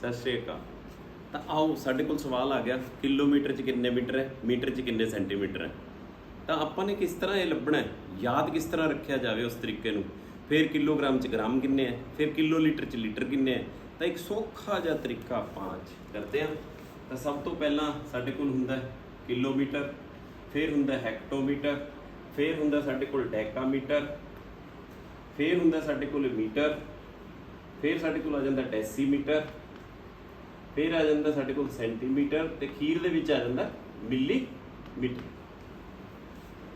ਸਤਿ ਸ਼੍ਰੀ ਅਕਾਲ। ਤਾਂ ਆਓ, ਸਾਡੇ ਕੋਲ ਸਵਾਲ ਆ ਗਿਆ, ਕਿਲੋਮੀਟਰ 'ਚ ਕਿੰਨੇ ਮੀਟਰ ਹੈ, ਮੀਟਰ 'ਚ ਕਿੰਨੇ ਸੈਂਟੀਮੀਟਰ ਹੈ? ਤਾਂ ਆਪਾਂ ਨੇ ਕਿਸ ਤਰ੍ਹਾਂ ਇਹ ਲੱਭਣਾ ਹੈ? ਯਾਦ ਕਿਸ ਤਰ੍ਹਾਂ ਰੱਖਿਆ ਜਾਵੇ ਉਸ ਤਰੀਕੇ ਨੂੰ? ਫਿਰ ਕਿਲੋਗ੍ਰਾਮ 'ਚ ਗ੍ਰਾਮ ਕਿੰਨੇ ਹੈ? ਫਿਰ ਕਿਲੋ ਲੀਟਰ 'ਚ ਲੀਟਰ ਕਿੰਨੇ ਹੈ? ਤਾਂ ਇੱਕ ਸੌਖਾ ਜਿਹਾ ਤਰੀਕਾ ਆਪਾਂ ਕਰਦੇ ਹਾਂ। ਤਾਂ ਸਭ ਤੋਂ ਪਹਿਲਾਂ ਸਾਡੇ ਕੋਲ ਹੁੰਦਾ ਹੈ ਕਿਲੋਮੀਟਰ, ਫਿਰ ਹੁੰਦਾ ਹੈਕਟੋਮੀਟਰ, ਫਿਰ ਹੁੰਦਾ ਸਾਡੇ ਕੋਲ ਡੈਕਾਮੀਟਰ, ਫਿਰ ਹੁੰਦਾ ਸਾਡੇ ਕੋਲ ਮੀਟਰ, ਫਿਰ ਸਾਡੇ ਕੋਲ ਆ ਜਾਂਦਾ ਡੈਸੀਮੀਟਰ ਫਿਰ ਆ ਜਾਂਦਾ ਸਾਡੇ ਕੋਲ ਸੈਂਟੀਮੀਟਰ ਤੇ ਖੀਰ ਦੇ ਵਿੱਚ ਆ ਜਾਂਦਾ ਮਿਲੀਮੀਟਰ।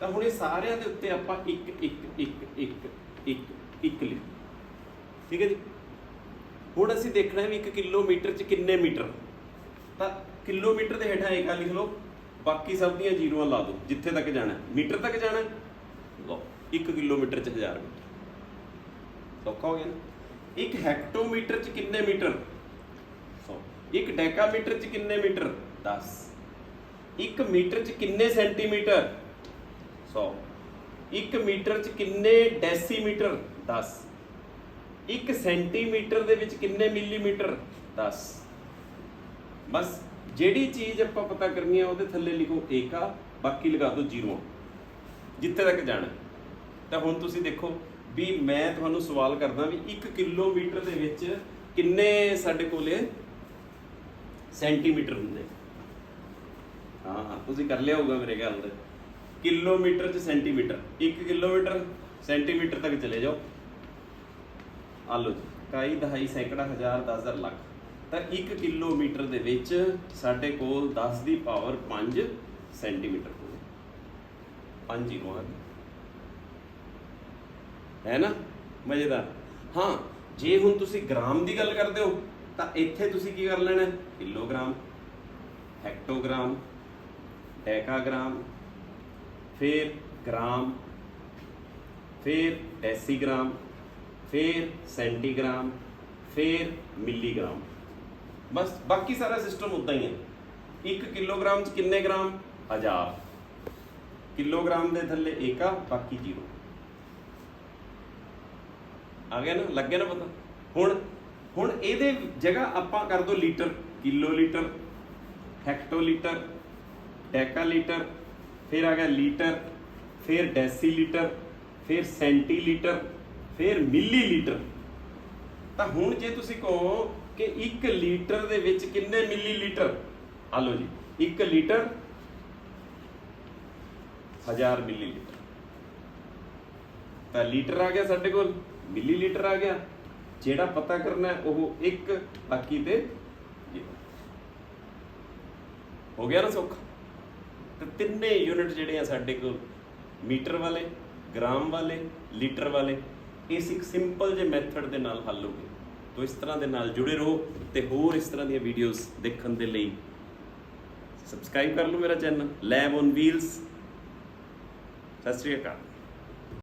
ਤਾਂ ਹੁਣ ਇਹ ਸਾਰਿਆਂ ਦੇ ਉੱਤੇ ਆਪਾਂ ਇੱਕ ਇੱਕ ਇੱਕ ਇੱਕ ਇੱਕ ਇੱਕ ਲਿਖ ਠੀਕ ਹੈ ਜੀ? ਹੁਣ ਅਸੀਂ ਦੇਖਣਾ ਵੀ 1 ਕਿਲੋਮੀਟਰ ਚ ਕਿੰਨੇ ਮੀਟਰ। ਤਾਂ ਕਿਲੋਮੀਟਰ ਦੇ ਹੇਠਾਂ ਏਕਾ ਲਿਖ ਲਓ, ਬਾਕੀ ਸਭ ਦੀਆਂ ਜ਼ੀਰੋਆਂ ਲਾ ਦਿਓ, ਜਿੱਥੇ ਤੱਕ ਜਾਣਾ। ਮੀਟਰ ਤੱਕ ਜਾਣਾ? ਲਓ 1 ਕਿਲੋਮੀਟਰ ਚ 1000 ਮੀਟਰ। ਸੌਖਾ ਹੋ ਗਿਆ ਨਾ। ਇੱਕ ਹੈਕਟੋਮੀਟਰ ਚ ਕਿੰਨੇ ਮੀਟਰ? ਇੱਕ ਡੈਕਾਮੀਟਰ ਚ ਕਿੰਨੇ ਮੀਟਰ? 10 ਇੱਕ ਮੀਟਰ ਚ ਕਿੰਨੇ ਸੈਂਟੀਮੀਟਰ? 100 ਇੱਕ ਮੀਟਰ ਚ ਕਿੰਨੇ ਡੈਸੀਮੀਟਰ? 10 ਇੱਕ ਸੈਂਟੀਮੀਟਰ ਦੇ ਵਿੱਚ ਕਿੰਨੇ ਮਿਲੀਮੀਟਰ? 10 ਬਸ ਜਿਹੜੀ ਚੀਜ਼ ਆਪਾਂ ਪਤਾ ਕਰਨੀ ਹੈ ਉਹਦੇ ਥੱਲੇ ਲਿਖੋ ਏਕਾ ਬਾਕੀ ਲਗਾ ਦਿਓ ਜ਼ੀਰੋ। ਜਿੱਥੇ ਤੱਕ ਜਾਣਾ। ਤਾਂ ਹੁਣ ਤੁਸੀਂ ਦੇਖੋ ਵੀ ਮੈਂ ਤੁਹਾਨੂੰ ਸਵਾਲ ਕਰਦਾ ਵੀ 1 ਕਿਲੋਮੀਟਰ ਦੇ ਵਿੱਚ ਕਿੰਨੇ ਸਾਡੇ ਕੋਲੇ ਸੈਂਟੀਮੀਟਰ ਹੁੰਦੇ। ਹਾਂ ਹਾਂ ਤੁਸੀਂ ਕਰ ਲਿਆ ਹੋਊਗਾ ਮੇਰੇ ਖਿਆਲ ਦੇ ਕਿਲੋਮੀਟਰ ਚ ਸੈਂਟੀਮੀਟਰ। 1 ਕਿਲੋਮੀਟਰ ਸੈਂਟੀਮੀਟਰ ਤੱਕ ਚਲੇ ਜਾਓ। ਆ ਲਓ ਜੀ ਇਕਾਈ ਦਹਾਈ ਸੈਂਕੜਾ ਹਜ਼ਾਰ ਦਸ ਹਜ਼ਾਰ ਲੱਖ। ਤਾਂ 1 ਕਿਲੋਮੀਟਰ ਦੇ ਵਿੱਚ ਸਾਡੇ ਕੋਲ 10 ਦੀ ਪਾਵਰ 5 ਸੈਂਟੀਮੀਟਰ ਹੋਵੇ। 5 ਜ਼ੀਰੋ ਆ। ਹੈ ਨਾ? ਮਜ਼ੇਦਾਰ। ਹਾਂ ਜੇ ਹੁਣ ਤੁਸੀਂ ਗ੍ਰਾਮ ਦੀ ਗੱਲ ਕਰਦੇ ਹੋ ਤਾਂ ਇੱਥੇ ਤੁਸੀਂ ਕੀ ਕਰ ਲੈਣਾ? ਕਿਲੋਗ੍ਰਾਮ ਹੈਕਟੋਗ੍ਰਾਮ ਡੈਕਾਗ੍ਰਾਮ ਫਿਰ ਗ੍ਰਾਮ ਫਿਰ ਡੈਸੀਗ੍ਰਾਮ ਫਿਰ ਸੈਂਟੀਗ੍ਰਾਮ ਫਿਰ ਮਿਲੀਗ੍ਰਾਮ ਬਸ ਬਾਕੀ ਸਾਰਾ ਸਿਸਟਮ ਉਦਾਂ ਹੀ ਹੈ। 1 ਕਿਲੋਗ੍ਰਾਮ ਚ ਕਿੰਨੇ ਗ੍ਰਾਮ? 1000 ਕਿਲੋਗ੍ਰਾਮ ਦੇ ਥੱਲੇ ਏਕਾ ਬਾਕੀ ਜ਼ੀਰੋ। ਆ ਗਿਆ ਨਾ? ਲੱਗ ਨਾ ਪਤਾ? ਹੁਣ ਹੁਣ ਇਹਦੇ ਜਗ੍ਹਾ ਆਪਾਂ ਕਰ ਦੋ litre kilolitre hectolitre decalitre ਫਿਰ ਆ ਗਿਆ ਲੀਟਰ, ਫਿਰ ਡੈਸੀ ਲੀਟਰ ਫਿਰ ਸੈਂਟੀ ਲੀਟਰ ਫਿਰ ਮਿਲੀ ਲੀਟਰ ਤਾਂ ਹੁਣ ਜੇ ਤੁਸੀਂ ਕਹੋ ਕਿ 1 ਲੀਟਰ ਦੇ ਵਿੱਚ ਕਿੰਨੇ ਮਿਲੀ ਲੀਟਰ ਆ ਲਓ ਜੀ 1 ਲੀਟਰ 1000 ਮਿਲੀਲੀਟਰ। ਤਾਂ ਲੀਟਰ ਆ ਗਿਆ ਸਾਡੇ ਕੋਲ ਮਿਲੀ ਲੀਟਰ ਆ ਗਿਆ। ਜਿਹੜਾ ਪਤਾ ਕਰਨਾ ਉਹ ਇੱਕ ਬਾਕੀ ਤੇ ਹੋ ਗਿਆ ਨਾ ਸੁੱਖ। ਤੇ ਤਿੰਨੇ ਯੂਨਿਟ ਜਿਹੜੇ ਆ ਸਾਡੇ ਕੋਲ, ਮੀਟਰ ਵਾਲੇ, ਗ੍ਰਾਮ ਵਾਲੇ, ਲੀਟਰ ਵਾਲੇ, ਇਸ ਇੱਕ ਸਿੰਪਲ ਜੇ ਮੈਥਡ ਦੇ ਨਾਲ ਹੱਲ ਹੋ ਗਏ। ਤੋ ਇਸ ਤਰ੍ਹਾਂ ਦੇ ਨਾਲ ਜੁੜੇ ਰਹੋ ਤੇ ਹੋਰ ਇਸ ਤਰ੍ਹਾਂ ਦੀਆਂ ਵੀਡੀਓਜ਼ ਦੇਖਣ ਦੇ ਲਈ ਸਬਸਕ੍ਰਾਈਬ ਕਰ ਲਓ ਮੇਰਾ ਚੈਨਲ ਲੈਬ ਔਨ ਵੀਲਸ ਸਤਿ ਸ਼੍ਰੀ ਅਕਾਲ।